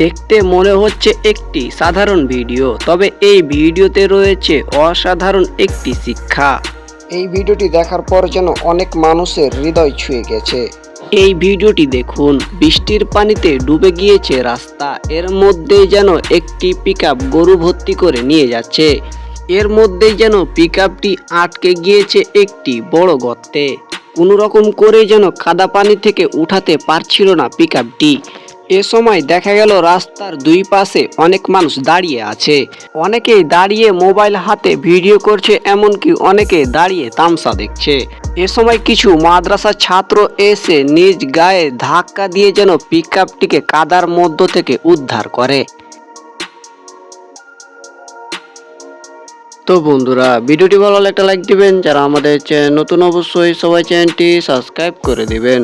দেখতে মনে হচ্ছে একটি সাধারণ ভিডিও তবে এই ভিডিওতে রয়েছে অসাধারণ একটি শিক্ষা। এই ভিডিওটি দেখার পর যেন অনেক মানুষের হৃদয় ছুঁয়ে গেছে। এই ভিডিওটি দেখুন বৃষ্টির পানিতে ডুবে গিয়েছে রাস্তা এর মধ্যেই যেন একটি পিকআপ গরু ভর্তি করে নিয়ে যাচ্ছে। এর মধ্যেই যেন পিকআপটি আটকে গিয়েছে একটি বড় গর্তে। কোনো রকম করে যেন কাদা পানি থেকে উঠাতে পারছিল না পিকআপটি এ সময় দেখা গেল রাস্তার দুই পাশে অনেক মানুষ দাঁড়িয়ে আছে। অনেকেই দাঁড়িয়ে মোবাইল হাতে ভিডিও করছে, এমনকি অনেকে দাঁড়িয়ে তামসা দেখছে। এ সময় কিছু মাদ্রাসা ছাত্র এসে নিজ গায়ে ধাক্কা দিয়ে যেন পিকআপটিকে কাদার মধ্য থেকে উদ্ধার করে। তো বন্ধুরা, ভিডিওটি ভালো লাগলে একটা লাইক দিবেন। যারা আমাদের নতুন, অবশ্যই সবাই চ্যানেলটি সাবস্ক্রাইব করে দিবেন।